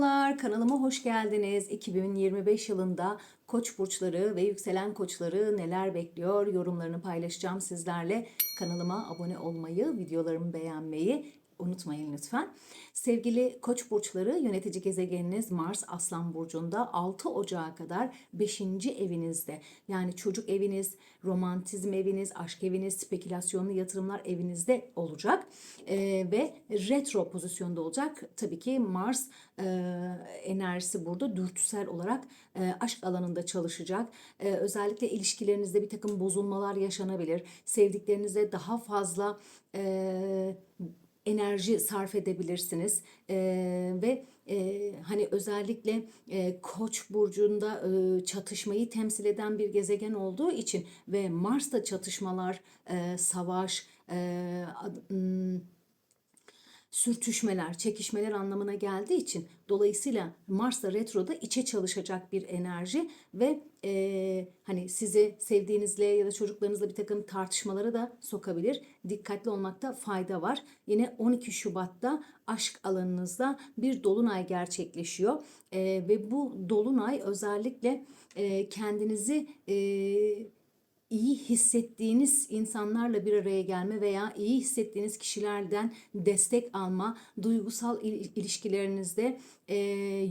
Merhabalar, kanalıma hoş geldiniz. 2025 yılında Koç burçları ve yükselen koçları neler bekliyor yorumlarını paylaşacağım sizlerle. Kanalıma abone olmayı, videolarımı beğenmeyi unutmayın lütfen. Sevgili Koç burçları yönetici gezegeniniz Mars Aslan burcunda 6 Ocağı kadar 5. evinizde. Yani çocuk eviniz, romantizm eviniz, aşk eviniz, spekülasyonlu yatırımlar evinizde olacak. Ee, ve retro pozisyonda olacak. Tabii ki Mars e, enerjisi burada dürtüsel olarak e, aşk alanında çalışacak. E, özellikle ilişkilerinizde bir takım bozulmalar yaşanabilir. Sevdiklerinizle daha fazla e, enerji sarf edebilirsiniz. Ee, ve e, hani özellikle e, Koç burcunda e, çatışmayı temsil eden bir gezegen olduğu için ve Mars'ta çatışmalar, e, savaş, e, ad- sürtüşmeler, çekişmeler anlamına geldiği için dolayısıyla Mars'ta retroda içe çalışacak bir enerji ve e, hani sizi sevdiğinizle ya da çocuklarınızla bir takım tartışmalara da sokabilir. Dikkatli olmakta fayda var. Yine 12 Şubat'ta aşk alanınızda bir dolunay gerçekleşiyor E, ve bu dolunay özellikle e, kendinizi e, iyi hissettiğiniz insanlarla bir araya gelme veya iyi hissettiğiniz kişilerden destek alma, duygusal il- ilişkilerinizde e,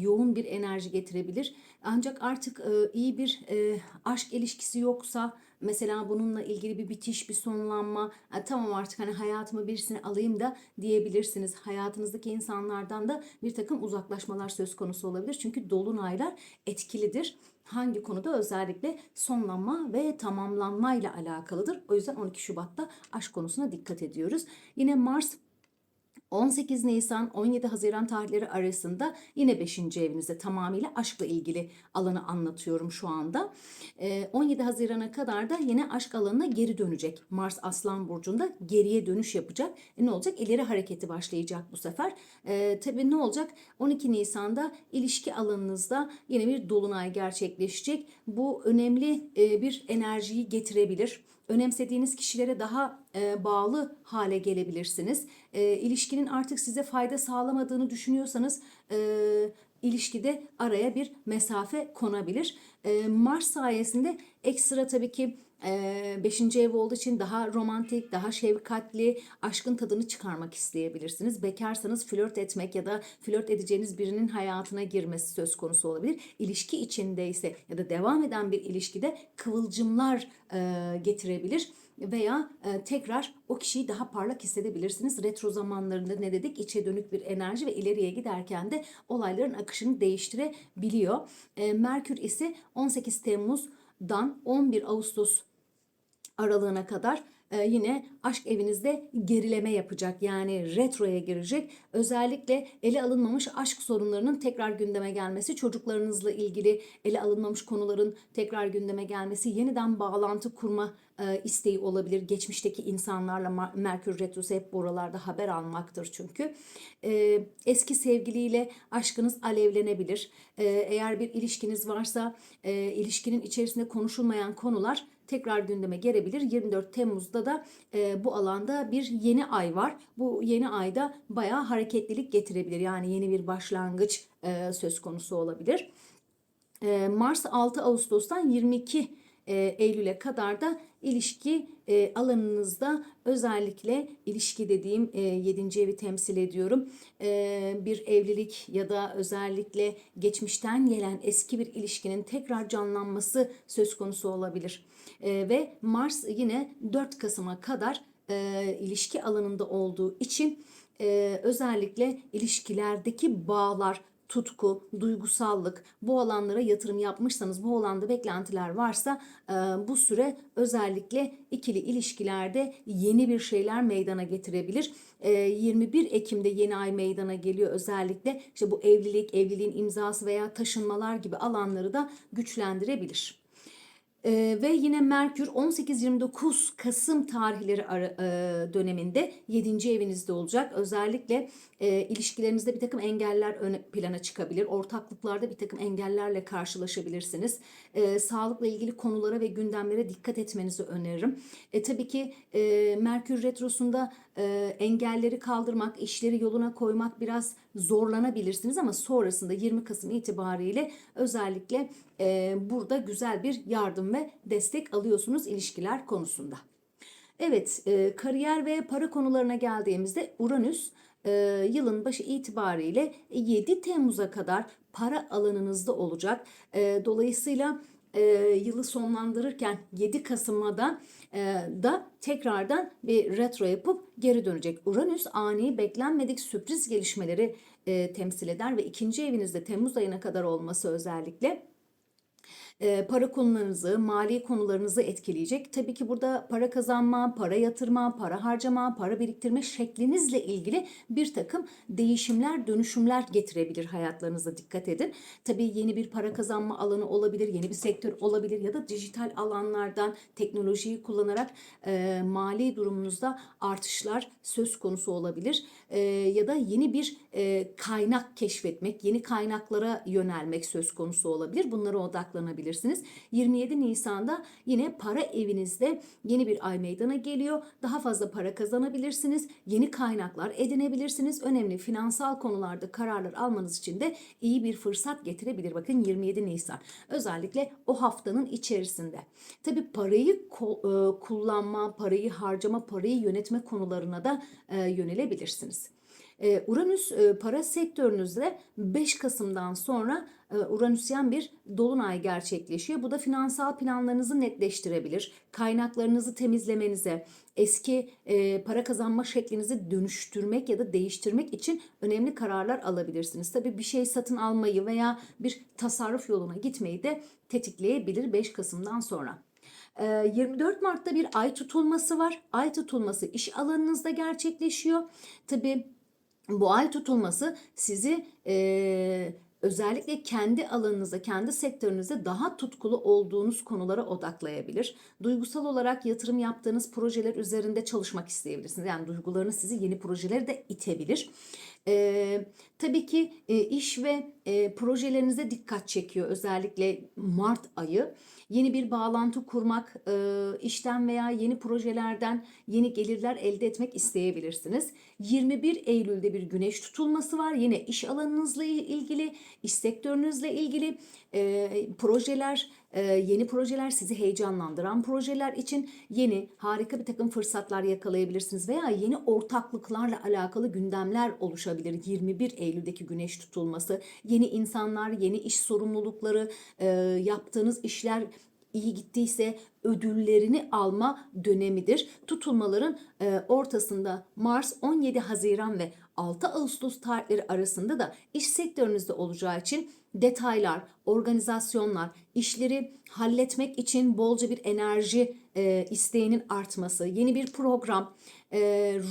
yoğun bir enerji getirebilir. Ancak artık e, iyi bir e, aşk ilişkisi yoksa mesela bununla ilgili bir bitiş, bir sonlanma, "Ha, tamam artık hani hayatıma birisini alayım da diyebilirsiniz. Hayatınızdaki insanlardan da bir takım uzaklaşmalar söz konusu olabilir. Çünkü dolunaylar etkilidir. Hangi konuda özellikle sonlanma ve tamamlanmayla alakalıdır. O yüzden 12 Şubat'ta aşk konusuna dikkat ediyoruz. Yine Mars 18 Nisan 17 Haziran tarihleri arasında yine 5. evinizde tamamıyla aşkla ilgili alanı anlatıyorum şu anda. Ee, 17 Haziran'a kadar da yine aşk alanına geri dönecek. Mars Aslan Burcu'nda geriye dönüş yapacak. E, ne olacak? İleri hareketi başlayacak bu sefer. Ee, tabii ne olacak? 12 Nisan'da ilişki alanınızda yine bir dolunay gerçekleşecek. Bu önemli e, bir enerjiyi getirebilir önemsediğiniz kişilere daha e, bağlı hale gelebilirsiniz. E, ilişkinin artık size fayda sağlamadığını düşünüyorsanız e, ilişkide araya bir mesafe konabilir. E, Mars sayesinde ekstra tabii ki 5. ev olduğu için daha romantik, daha şefkatli, aşkın tadını çıkarmak isteyebilirsiniz. Bekarsanız flört etmek ya da flört edeceğiniz birinin hayatına girmesi söz konusu olabilir. İlişki içindeyse ya da devam eden bir ilişkide kıvılcımlar e, getirebilir veya e, tekrar o kişiyi daha parlak hissedebilirsiniz. Retro zamanlarında ne dedik? İçe dönük bir enerji ve ileriye giderken de olayların akışını değiştirebiliyor. E, Merkür ise 18 Temmuz'dan 11 Ağustos aralığına kadar e, yine aşk evinizde gerileme yapacak. Yani retroya girecek. Özellikle ele alınmamış aşk sorunlarının tekrar gündeme gelmesi, çocuklarınızla ilgili ele alınmamış konuların tekrar gündeme gelmesi, yeniden bağlantı kurma e, isteği olabilir. Geçmişteki insanlarla Merkür Retrosu hep buralarda haber almaktır çünkü. E, eski sevgiliyle aşkınız alevlenebilir. Eğer bir ilişkiniz varsa ilişkinin içerisinde konuşulmayan konular tekrar gündeme gelebilir. 24 Temmuz'da da e, bu alanda bir yeni ay var. Bu yeni ayda bayağı hareketlilik getirebilir. Yani yeni bir başlangıç e, söz konusu olabilir. E, Mars 6 Ağustos'tan 22 e, Eylül'e kadar da ilişki e, alanınızda özellikle ilişki dediğim e, 7. evi temsil ediyorum. E, bir evlilik ya da özellikle geçmişten gelen eski bir ilişkinin tekrar canlanması söz konusu olabilir. E, ve Mars yine 4 Kasım'a kadar e, ilişki alanında olduğu için e, özellikle ilişkilerdeki bağlar, tutku, duygusallık bu alanlara yatırım yapmışsanız bu alanda beklentiler varsa bu süre özellikle ikili ilişkilerde yeni bir şeyler meydana getirebilir. E, 21 Ekim'de yeni ay meydana geliyor özellikle işte bu evlilik, evliliğin imzası veya taşınmalar gibi alanları da güçlendirebilir. Ee, ve yine Merkür 18-29 Kasım tarihleri ara- e, döneminde 7. evinizde olacak. Özellikle e, ilişkilerinizde bir takım engeller ön plana çıkabilir. Ortaklıklarda bir takım engellerle karşılaşabilirsiniz. E, sağlıkla ilgili konulara ve gündemlere dikkat etmenizi öneririm. E, tabii ki e, Merkür Retrosu'nda e, engelleri kaldırmak, işleri yoluna koymak biraz zorlanabilirsiniz ama sonrasında 20 Kasım itibariyle özellikle e, burada güzel bir yardım ve destek alıyorsunuz ilişkiler konusunda. Evet, e, kariyer ve para konularına geldiğimizde Uranüs e, yılın başı itibariyle 7 Temmuz'a kadar para alanınızda olacak. E, dolayısıyla e, yılı sonlandırırken 7 Kasım'a da e, da tekrardan bir retro yapıp geri dönecek. Uranüs ani beklenmedik sürpriz gelişmeleri e, temsil eder ve ikinci evinizde Temmuz ayına kadar olması özellikle para konularınızı, mali konularınızı etkileyecek. Tabii ki burada para kazanma, para yatırma, para harcama, para biriktirme şeklinizle ilgili bir takım değişimler, dönüşümler getirebilir hayatlarınıza dikkat edin. Tabii yeni bir para kazanma alanı olabilir, yeni bir sektör olabilir ya da dijital alanlardan teknolojiyi kullanarak e, mali durumunuzda artışlar söz konusu olabilir. E, ya da yeni bir e, kaynak keşfetmek, yeni kaynaklara yönelmek söz konusu olabilir. Bunlara odaklanabilirsiniz. 27 Nisan'da yine para evinizde yeni bir ay meydana geliyor. Daha fazla para kazanabilirsiniz. Yeni kaynaklar edinebilirsiniz. Önemli finansal konularda kararlar almanız için de iyi bir fırsat getirebilir. Bakın 27 Nisan. Özellikle o haftanın içerisinde. Tabii parayı e, kullanma, parayı harcama, parayı yönetme konularına da e, yönelebilirsiniz. Ee, Uranüs e, para sektörünüzde 5 Kasım'dan sonra e, Uranüsyen bir dolunay gerçekleşiyor. Bu da finansal planlarınızı netleştirebilir. Kaynaklarınızı temizlemenize, eski e, para kazanma şeklinizi dönüştürmek ya da değiştirmek için önemli kararlar alabilirsiniz. Tabii bir şey satın almayı veya bir tasarruf yoluna gitmeyi de tetikleyebilir 5 Kasım'dan sonra. Ee, 24 Mart'ta bir ay tutulması var. Ay tutulması iş alanınızda gerçekleşiyor. Tabii bu ay tutulması sizi e, özellikle kendi alanınızda, kendi sektörünüzde daha tutkulu olduğunuz konulara odaklayabilir. Duygusal olarak yatırım yaptığınız projeler üzerinde çalışmak isteyebilirsiniz. Yani duygularınız sizi yeni projelere de itebilir. E, tabii ki e, iş ve e, projelerinize dikkat çekiyor özellikle Mart ayı. Yeni bir bağlantı kurmak, e, işten veya yeni projelerden yeni gelirler elde etmek isteyebilirsiniz. 21 Eylül'de bir güneş tutulması var. Yine iş alanınızla ilgili, iş sektörünüzle ilgili e, projeler, e, yeni projeler sizi heyecanlandıran projeler için yeni harika bir takım fırsatlar yakalayabilirsiniz veya yeni ortaklıklarla alakalı gündemler oluşabilir. 21 Eylül'deki güneş tutulması, yeni insanlar, yeni iş sorumlulukları, e, yaptığınız işler iyi gittiyse ödüllerini alma dönemidir. Tutulmaların e, ortasında Mars 17 Haziran ve 6 Ağustos tarihleri arasında da iş sektörünüzde olacağı için detaylar, organizasyonlar, işleri halletmek için bolca bir enerji e, isteğinin artması, yeni bir program, e,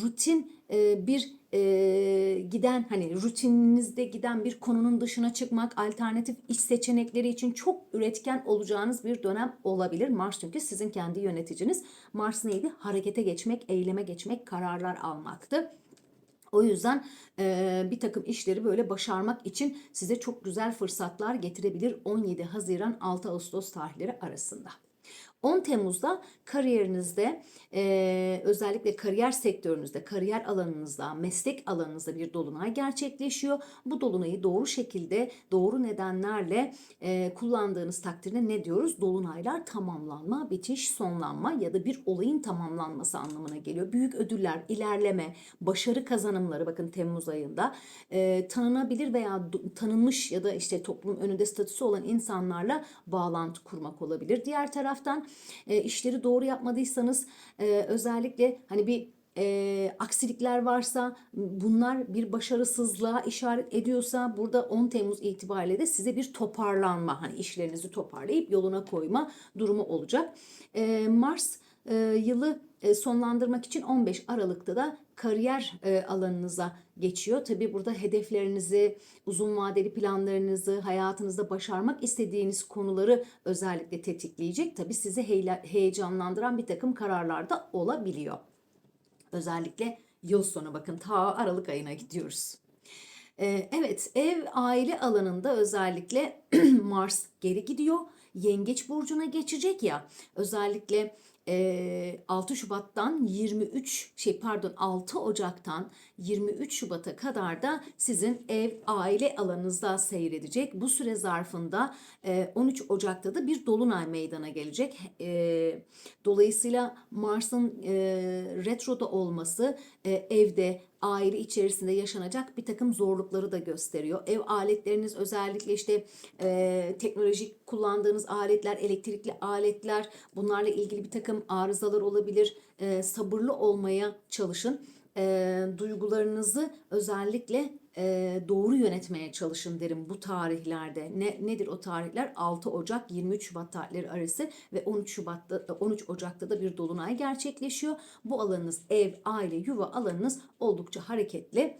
rutin e, bir e, giden hani rutininizde giden bir konunun dışına çıkmak, alternatif iş seçenekleri için çok üretken olacağınız bir dönem olabilir. Mars çünkü sizin kendi yöneticiniz. Mars neydi? Harekete geçmek, eyleme geçmek, kararlar almaktı. O yüzden e, bir takım işleri böyle başarmak için size çok güzel fırsatlar getirebilir 17 Haziran 6 Ağustos tarihleri arasında. 10 Temmuz'da kariyerinizde e, özellikle kariyer sektörünüzde, kariyer alanınızda, meslek alanınızda bir dolunay gerçekleşiyor. Bu dolunayı doğru şekilde, doğru nedenlerle e, kullandığınız takdirde ne diyoruz? Dolunaylar tamamlanma, bitiş, sonlanma ya da bir olayın tamamlanması anlamına geliyor. Büyük ödüller, ilerleme, başarı kazanımları bakın Temmuz ayında e, tanınabilir veya tanınmış ya da işte toplum önünde statüsü olan insanlarla bağlantı kurmak olabilir. Diğer taraftan e, işleri doğru yapmadıysanız e, özellikle hani bir e, aksilikler varsa bunlar bir başarısızlığa işaret ediyorsa burada 10 Temmuz itibariyle de size bir toparlanma hani işlerinizi toparlayıp yoluna koyma durumu olacak. E, Mars e, yılı e, sonlandırmak için 15 Aralık'ta da kariyer e, alanınıza geçiyor. Tabii burada hedeflerinizi, uzun vadeli planlarınızı, hayatınızda başarmak istediğiniz konuları özellikle tetikleyecek. Tabii sizi heyecanlandıran bir takım kararlar da olabiliyor. Özellikle yıl sonu bakın ta Aralık ayına gidiyoruz. Evet ev aile alanında özellikle Mars geri gidiyor. Yengeç burcuna geçecek ya özellikle 6 Şubat'tan 23 şey pardon 6 Ocak'tan 23 Şubat'a kadar da sizin ev aile alanınızda seyredecek. Bu süre zarfında e, 13 Ocak'ta da bir dolunay meydana gelecek. Dolayısıyla Mars'ın retroda olması evde aile içerisinde yaşanacak bir takım zorlukları da gösteriyor. Ev aletleriniz özellikle işte e, teknolojik kullandığınız aletler, elektrikli aletler bunlarla ilgili bir takım arızalar olabilir. E, sabırlı olmaya çalışın. E, duygularınızı özellikle e, doğru yönetmeye çalışın derim bu tarihlerde. Ne nedir o tarihler? 6 Ocak 23 Şubat tarihleri arası ve 13 Şubat'ta 13 Ocak'ta da bir dolunay gerçekleşiyor. Bu alanınız ev, aile, yuva alanınız oldukça hareketli.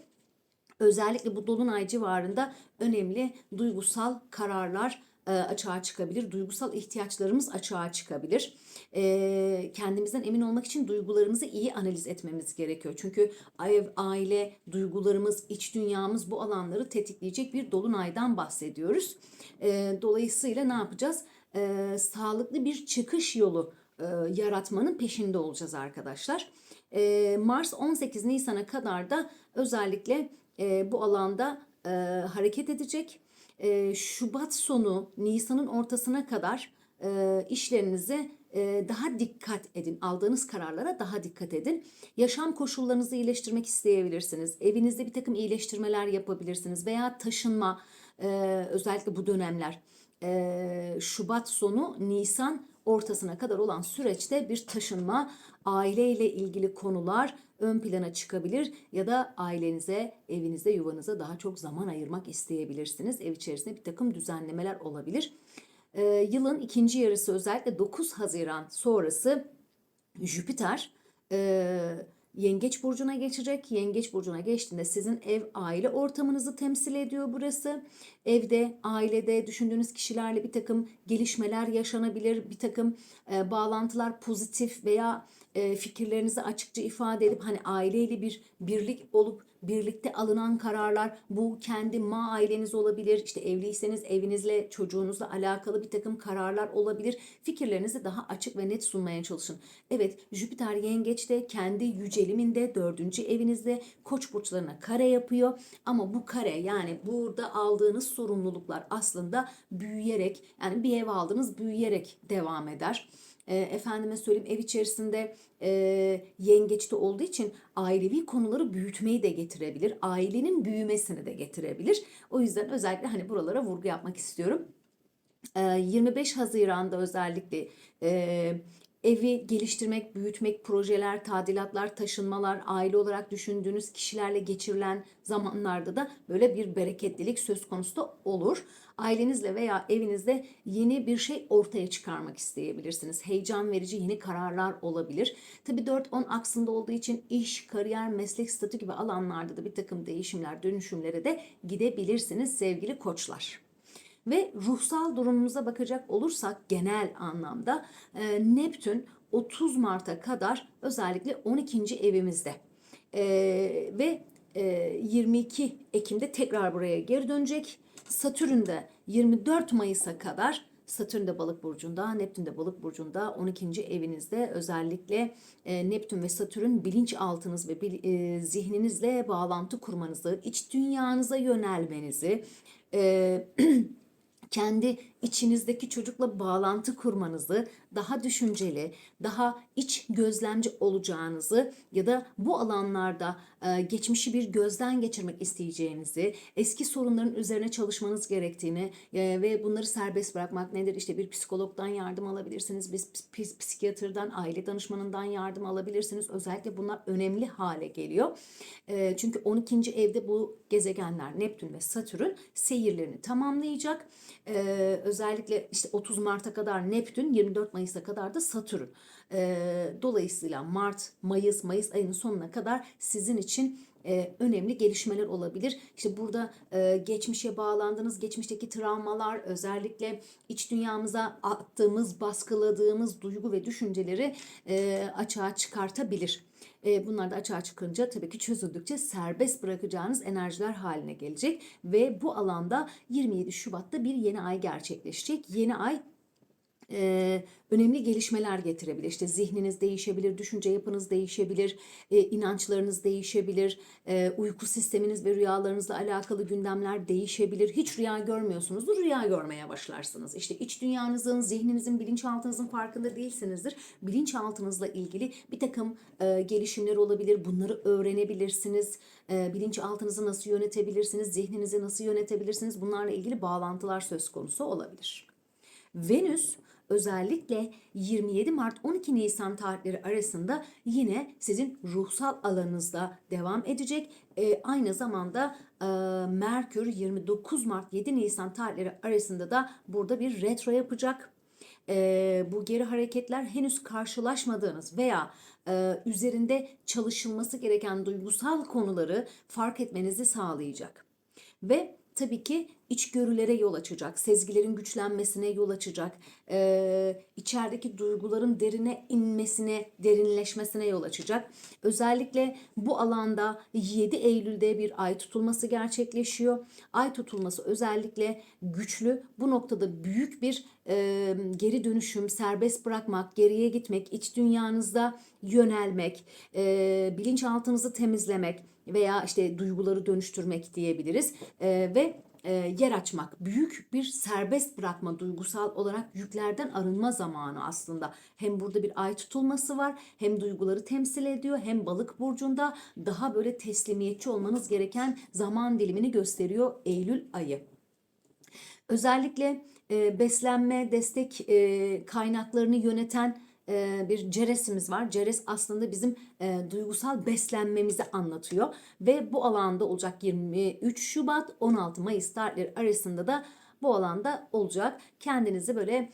Özellikle bu dolunay civarında önemli duygusal kararlar e, açığa çıkabilir. Duygusal ihtiyaçlarımız açığa çıkabilir. E, kendimizden emin olmak için duygularımızı iyi analiz etmemiz gerekiyor. Çünkü ev, aile, duygularımız, iç dünyamız bu alanları tetikleyecek bir dolunaydan bahsediyoruz. E, dolayısıyla ne yapacağız? E, sağlıklı bir çıkış yolu e, yaratmanın peşinde olacağız arkadaşlar. E, Mars 18 Nisan'a kadar da özellikle e, bu alanda e, hareket edecek. E, Şubat sonu Nisan'ın ortasına kadar e, işlerinizi e, daha dikkat edin. Aldığınız kararlara daha dikkat edin. Yaşam koşullarınızı iyileştirmek isteyebilirsiniz. Evinizde bir takım iyileştirmeler yapabilirsiniz veya taşınma e, özellikle bu dönemler. E, Şubat sonu Nisan ortasına kadar olan süreçte bir taşınma, aileyle ilgili konular ön plana çıkabilir ya da ailenize, evinize, yuvanıza daha çok zaman ayırmak isteyebilirsiniz. Ev içerisinde bir takım düzenlemeler olabilir. Ee, yılın ikinci yarısı özellikle 9 Haziran sonrası Jüpiter e, Yengeç burcuna geçecek. Yengeç burcuna geçtiğinde sizin ev aile ortamınızı temsil ediyor burası. Evde, ailede düşündüğünüz kişilerle bir takım gelişmeler yaşanabilir. Bir takım e, bağlantılar pozitif veya e, fikirlerinizi açıkça ifade edip hani aileyle bir birlik olup birlikte alınan kararlar bu kendi ma aileniz olabilir. İşte evliyseniz evinizle çocuğunuzla alakalı bir takım kararlar olabilir. Fikirlerinizi daha açık ve net sunmaya çalışın. Evet Jüpiter yengeçte kendi yüceliminde dördüncü evinizde koç burçlarına kare yapıyor. Ama bu kare yani burada aldığınız sorumluluklar aslında büyüyerek yani bir ev aldınız büyüyerek devam eder e, efendime söyleyeyim ev içerisinde e, yengeçte olduğu için ailevi konuları büyütmeyi de getirebilir. Ailenin büyümesini de getirebilir. O yüzden özellikle hani buralara vurgu yapmak istiyorum. E, 25 Haziran'da özellikle e, evi geliştirmek, büyütmek, projeler, tadilatlar, taşınmalar, aile olarak düşündüğünüz kişilerle geçirilen zamanlarda da böyle bir bereketlilik söz konusu da olur. Ailenizle veya evinizde yeni bir şey ortaya çıkarmak isteyebilirsiniz. Heyecan verici yeni kararlar olabilir. Tabii 4-10 aksında olduğu için iş, kariyer, meslek statü gibi alanlarda da bir takım değişimler, dönüşümlere de gidebilirsiniz sevgili koçlar. Ve ruhsal durumumuza bakacak olursak genel anlamda e, Neptün 30 Mart'a kadar özellikle 12. evimizde e, ve e, 22 Ekim'de tekrar buraya geri dönecek. Satürn de 24 Mayıs'a kadar Satürn de balık burcunda, Neptün de balık burcunda 12. evinizde özellikle e, Neptün ve Satürn bilinçaltınız ve bil, e, zihninizle bağlantı kurmanızı, iç dünyanıza yönelmenizi, e, kendi içinizdeki çocukla bağlantı kurmanızı, daha düşünceli, daha iç gözlemci olacağınızı ya da bu alanlarda e, geçmişi bir gözden geçirmek isteyeceğinizi, eski sorunların üzerine çalışmanız gerektiğini e, ve bunları serbest bırakmak nedir? İşte bir psikologdan yardım alabilirsiniz, bir ps- psikiyatrdan, aile danışmanından yardım alabilirsiniz. Özellikle bunlar önemli hale geliyor. E, çünkü 12. evde bu gezegenler Neptün ve Satürn seyirlerini tamamlayacak. E, özellikle işte 30 Mart'a kadar Neptün, 24 Mayıs'a kadar da Satürn. Ee, dolayısıyla Mart, Mayıs, Mayıs ayının sonuna kadar sizin için e, önemli gelişmeler olabilir. İşte burada e, geçmişe bağlandığınız, geçmişteki travmalar, özellikle iç dünyamıza attığımız, baskıladığımız duygu ve düşünceleri e, açığa çıkartabilir. E, bunlar da açığa çıkınca tabii ki çözüldükçe serbest bırakacağınız enerjiler haline gelecek ve bu alanda 27 Şubat'ta bir yeni ay gerçekleşecek. Yeni ay e, önemli gelişmeler getirebilir. İşte zihniniz değişebilir, düşünce yapınız değişebilir, e, inançlarınız değişebilir, e, uyku sisteminiz ve rüyalarınızla alakalı gündemler değişebilir. Hiç rüya görmüyorsunuzdur, rüya görmeye başlarsınız. İşte iç dünyanızın, zihninizin, bilinçaltınızın farkında değilsinizdir. Bilinçaltınızla ilgili bir takım e, gelişimler olabilir. Bunları öğrenebilirsiniz. E, bilinçaltınızı nasıl yönetebilirsiniz, zihninizi nasıl yönetebilirsiniz? Bunlarla ilgili bağlantılar söz konusu olabilir. Venüs özellikle 27 Mart 12 Nisan tarihleri arasında yine sizin ruhsal alanınızda devam edecek. E, aynı zamanda e, Merkür 29 Mart 7 Nisan tarihleri arasında da burada bir retro yapacak. E, bu geri hareketler henüz karşılaşmadığınız veya e, üzerinde çalışılması gereken duygusal konuları fark etmenizi sağlayacak. Ve tabii ki içgörülere yol açacak, sezgilerin güçlenmesine yol açacak, e, içerideki duyguların derine inmesine, derinleşmesine yol açacak. Özellikle bu alanda 7 Eylül'de bir ay tutulması gerçekleşiyor. Ay tutulması özellikle güçlü. Bu noktada büyük bir e, geri dönüşüm, serbest bırakmak, geriye gitmek, iç dünyanızda yönelmek, e, bilinçaltınızı temizlemek veya işte duyguları dönüştürmek diyebiliriz e, ve e, yer açmak, büyük bir serbest bırakma duygusal olarak yüklerden arınma zamanı aslında. Hem burada bir ay tutulması var, hem duyguları temsil ediyor, hem balık burcunda daha böyle teslimiyetçi olmanız gereken zaman dilimini gösteriyor Eylül ayı. Özellikle e, beslenme, destek e, kaynaklarını yöneten bir Ceres'imiz var. Ceres aslında bizim duygusal beslenmemizi anlatıyor ve bu alanda olacak 23 Şubat 16 Mayıs tarihleri arasında da bu alanda olacak. Kendinizi böyle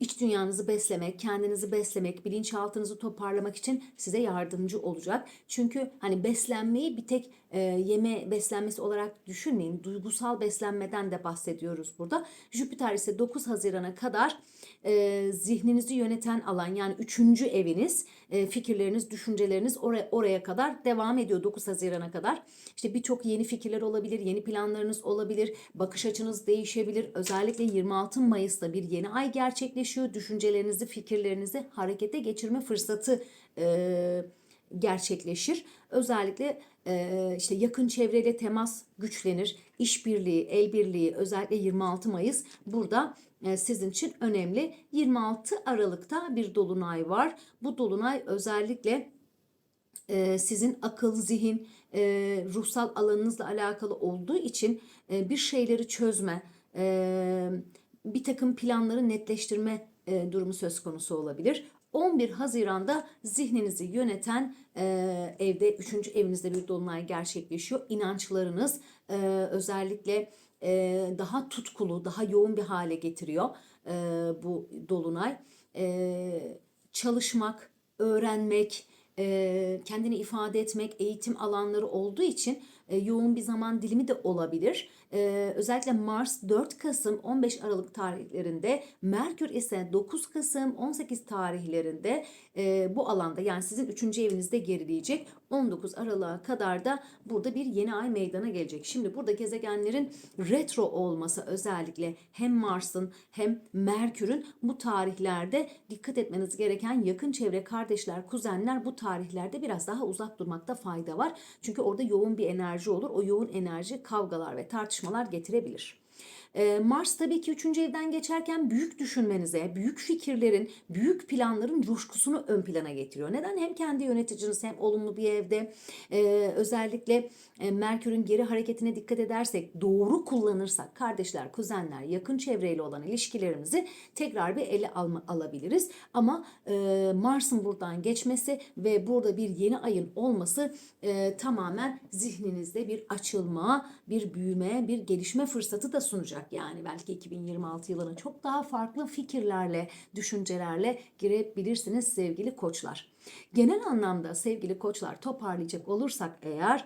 iç dünyanızı beslemek, kendinizi beslemek, bilinçaltınızı toparlamak için size yardımcı olacak. Çünkü hani beslenmeyi bir tek e, yeme beslenmesi olarak düşünmeyin. Duygusal beslenmeden de bahsediyoruz burada. Jüpiter ise 9 Haziran'a kadar e, zihninizi yöneten alan yani üçüncü eviniz, e, fikirleriniz, düşünceleriniz oraya, oraya kadar devam ediyor 9 Haziran'a kadar. İşte birçok yeni fikirler olabilir, yeni planlarınız olabilir, bakış açınız değişebilir. Özellikle 26 Mayıs'ta bir yeni ay gerçekleşiyor. Düşüncelerinizi, fikirlerinizi harekete geçirme fırsatı e, gerçekleşir. Özellikle e, işte yakın çevreyle temas güçlenir. İşbirliği, el birliği özellikle 26 Mayıs burada e, sizin için önemli. 26 Aralık'ta bir dolunay var. Bu dolunay özellikle e, sizin akıl, zihin, e, ruhsal alanınızla alakalı olduğu için e, bir şeyleri çözme, e, bir takım planları netleştirme e, durumu söz konusu olabilir. 11 Haziran'da zihninizi yöneten e, evde 3. evinizde bir dolunay gerçekleşiyor. İnançlarınız e, özellikle e, daha tutkulu, daha yoğun bir hale getiriyor e, bu dolunay. E, çalışmak, öğrenmek, e, kendini ifade etmek, eğitim alanları olduğu için e, yoğun bir zaman dilimi de olabilir. E, özellikle Mars 4 Kasım 15 Aralık tarihlerinde, Merkür ise 9 Kasım 18 tarihlerinde e, bu alanda yani sizin 3. evinizde gerileyecek. 19 Aralık'a kadar da burada bir yeni ay meydana gelecek. Şimdi burada gezegenlerin retro olması özellikle hem Mars'ın hem Merkür'ün bu tarihlerde dikkat etmeniz gereken yakın çevre kardeşler, kuzenler bu tarihlerde biraz daha uzak durmakta fayda var. Çünkü orada yoğun bir enerji olur. O yoğun enerji kavgalar ve tartışmalar getirebilir. Ee, Mars tabii ki üçüncü evden geçerken büyük düşünmenize, büyük fikirlerin, büyük planların coşkusunu ön plana getiriyor. Neden? Hem kendi yöneticiniz hem olumlu bir evde e, özellikle e, Merkür'ün geri hareketine dikkat edersek, doğru kullanırsak kardeşler, kuzenler, yakın çevreyle olan ilişkilerimizi tekrar bir ele alma, alabiliriz. Ama e, Mars'ın buradan geçmesi ve burada bir yeni ayın olması tamamen zihninizde bir açılma, bir büyüme, bir gelişme fırsatı da sunacak olacak yani belki 2026 yılına çok daha farklı fikirlerle, düşüncelerle girebilirsiniz sevgili koçlar. Genel anlamda sevgili koçlar toparlayacak olursak eğer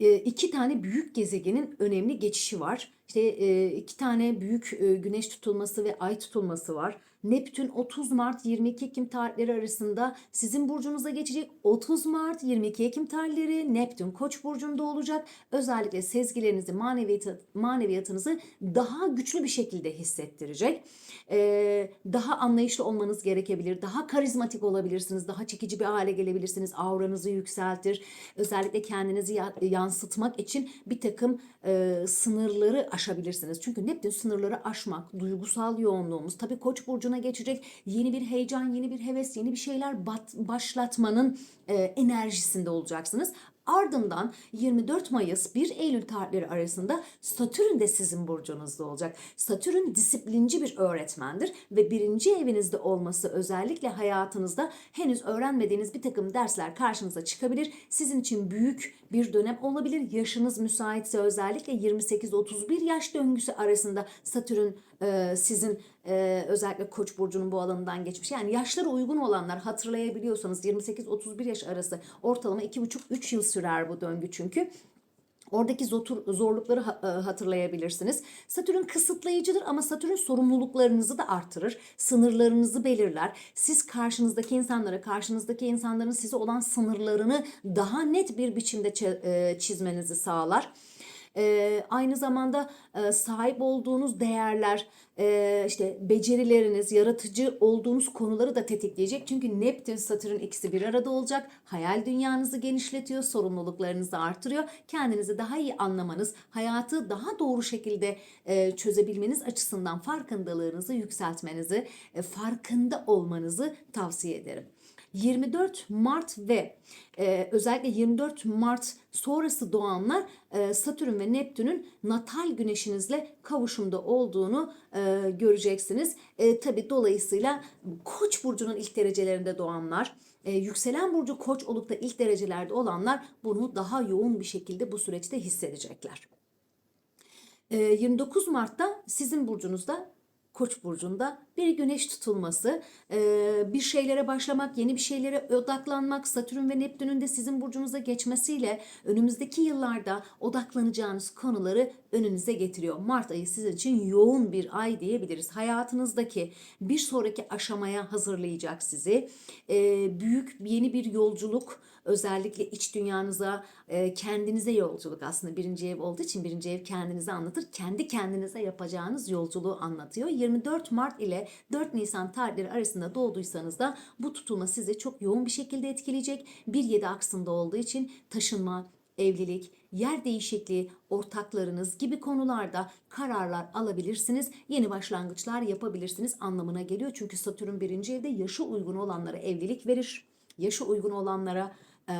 e, iki tane büyük gezegenin önemli geçişi var. İşte iki tane büyük güneş tutulması ve ay tutulması var. Neptün 30 Mart 22 Ekim tarihleri arasında sizin burcunuza geçecek. 30 Mart 22 Ekim tarihleri Neptün Koç burcunda olacak. Özellikle sezgilerinizi, maneviyatı, maneviyatınızı daha güçlü bir şekilde hissettirecek. Ee, daha anlayışlı olmanız gerekebilir. Daha karizmatik olabilirsiniz. Daha çekici bir hale gelebilirsiniz. Auranızı yükseltir. Özellikle kendinizi ya- yansıtmak için bir takım e, sınırları aşabilirsiniz. Çünkü Neptün sınırları aşmak, duygusal yoğunluğumuz. Tabii Koç burcuna geçecek yeni bir heyecan, yeni bir heves, yeni bir şeyler bat- başlatmanın e, enerjisinde olacaksınız. Ardından 24 Mayıs 1 Eylül tarihleri arasında Satürn de sizin burcunuzda olacak. Satürn disiplinci bir öğretmendir ve birinci evinizde olması özellikle hayatınızda henüz öğrenmediğiniz bir takım dersler karşınıza çıkabilir. Sizin için büyük bir dönem olabilir. Yaşınız müsaitse özellikle 28-31 yaş döngüsü arasında Satürn e, sizin e, özellikle Koç burcunun bu alanından geçmiş. Yani yaşları uygun olanlar hatırlayabiliyorsanız 28-31 yaş arası ortalama 2,5-3 yıl sürer bu döngü çünkü. Oradaki zorlukları e, hatırlayabilirsiniz. Satürn kısıtlayıcıdır ama Satürn sorumluluklarınızı da artırır. Sınırlarınızı belirler. Siz karşınızdaki insanlara, karşınızdaki insanların size olan sınırlarını daha net bir biçimde çizmenizi sağlar. Ee, aynı zamanda e, sahip olduğunuz değerler, e, işte becerileriniz, yaratıcı olduğunuz konuları da tetikleyecek. Çünkü Neptün, Satürn ikisi bir arada olacak. Hayal dünyanızı genişletiyor, sorumluluklarınızı artırıyor. Kendinizi daha iyi anlamanız, hayatı daha doğru şekilde e, çözebilmeniz açısından farkındalığınızı yükseltmenizi, e, farkında olmanızı tavsiye ederim. 24 Mart ve e, özellikle 24 Mart sonrası doğanlar e, Satürn ve Neptün'ün natal güneşinizle kavuşumda olduğunu e, göreceksiniz. E, Tabi dolayısıyla Koç burcunun ilk derecelerinde doğanlar, e, yükselen burcu Koç olup da ilk derecelerde olanlar bunu daha yoğun bir şekilde bu süreçte hissedecekler. E, 29 Mart'ta sizin burcunuzda Koç burcunda bir güneş tutulması, bir şeylere başlamak, yeni bir şeylere odaklanmak, Satürn ve Neptün'ün de sizin burcunuza geçmesiyle önümüzdeki yıllarda odaklanacağınız konuları önünüze getiriyor. Mart ayı sizin için yoğun bir ay diyebiliriz. Hayatınızdaki bir sonraki aşamaya hazırlayacak sizi. Büyük yeni bir yolculuk, özellikle iç dünyanıza, kendinize yolculuk aslında birinci ev olduğu için birinci ev kendinize anlatır. Kendi kendinize yapacağınız yolculuğu anlatıyor. 24 Mart ile 4 Nisan tarihleri arasında doğduysanız da bu tutulma sizi çok yoğun bir şekilde etkileyecek. 1-7 aksında olduğu için taşınma, evlilik, yer değişikliği, ortaklarınız gibi konularda kararlar alabilirsiniz. Yeni başlangıçlar yapabilirsiniz anlamına geliyor. Çünkü Satürn birinci evde yaşı uygun olanlara evlilik verir. Yaşı uygun olanlara e,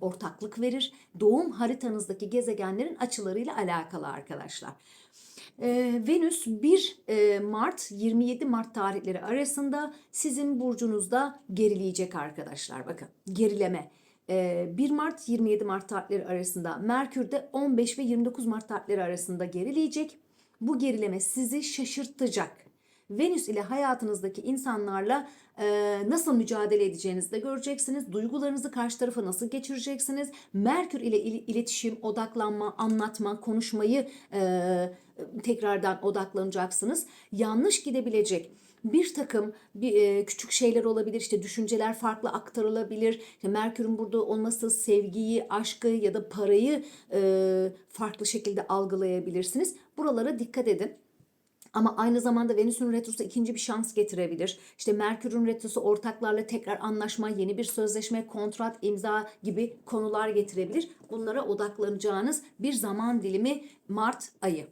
ortaklık verir. Doğum haritanızdaki gezegenlerin açılarıyla alakalı arkadaşlar. E, Venüs 1 e, Mart 27 Mart tarihleri arasında sizin burcunuzda gerileyecek arkadaşlar. Bakın gerileme. E, 1 Mart 27 Mart tarihleri arasında Merkür de 15 ve 29 Mart tarihleri arasında gerileyecek. Bu gerileme sizi şaşırtacak. Venüs ile hayatınızdaki insanlarla e, nasıl mücadele edeceğinizi de göreceksiniz. Duygularınızı karşı tarafa nasıl geçireceksiniz. Merkür ile il- iletişim, odaklanma, anlatma, konuşmayı e, tekrardan odaklanacaksınız. Yanlış gidebilecek bir takım bir, e, küçük şeyler olabilir. İşte düşünceler farklı aktarılabilir. İşte Merkür'ün burada olması sevgiyi, aşkı ya da parayı e, farklı şekilde algılayabilirsiniz. Buralara dikkat edin. Ama aynı zamanda Venüs'ün retrosu ikinci bir şans getirebilir. İşte Merkür'ün retrosu ortaklarla tekrar anlaşma, yeni bir sözleşme, kontrat, imza gibi konular getirebilir. Bunlara odaklanacağınız bir zaman dilimi Mart ayı.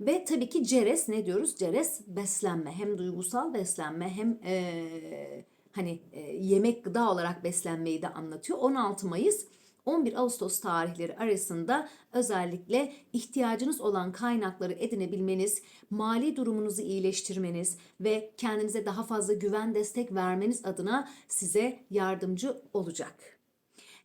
Ve tabii ki Ceres ne diyoruz? Ceres beslenme. Hem duygusal beslenme hem eee, hani eee, yemek gıda olarak beslenmeyi de anlatıyor. 16 Mayıs 11 Ağustos tarihleri arasında özellikle ihtiyacınız olan kaynakları edinebilmeniz, mali durumunuzu iyileştirmeniz ve kendinize daha fazla güven destek vermeniz adına size yardımcı olacak.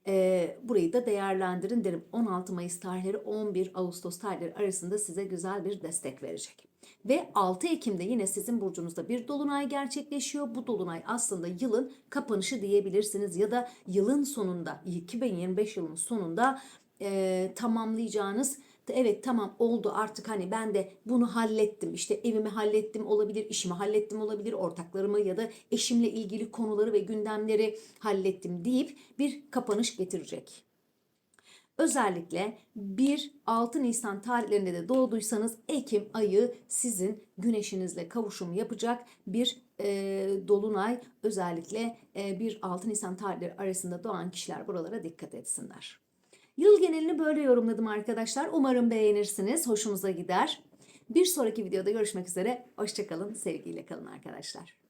Ee, burayı da değerlendirin derim. 16 Mayıs tarihleri 11 Ağustos tarihleri arasında size güzel bir destek verecek. Ve 6 Ekim'de yine sizin burcunuzda bir dolunay gerçekleşiyor. Bu dolunay aslında yılın kapanışı diyebilirsiniz ya da yılın sonunda 2025 yılının sonunda e, tamamlayacağınız evet tamam oldu artık hani ben de bunu hallettim işte evimi hallettim olabilir işimi hallettim olabilir ortaklarımı ya da eşimle ilgili konuları ve gündemleri hallettim deyip bir kapanış getirecek. Özellikle 1-6 Nisan tarihlerinde de doğduysanız Ekim ayı sizin güneşinizle kavuşum yapacak bir e, dolunay. Özellikle e, 1-6 Nisan tarihleri arasında doğan kişiler buralara dikkat etsinler. Yıl genelini böyle yorumladım arkadaşlar. Umarım beğenirsiniz, hoşunuza gider. Bir sonraki videoda görüşmek üzere. Hoşçakalın, sevgiyle kalın arkadaşlar.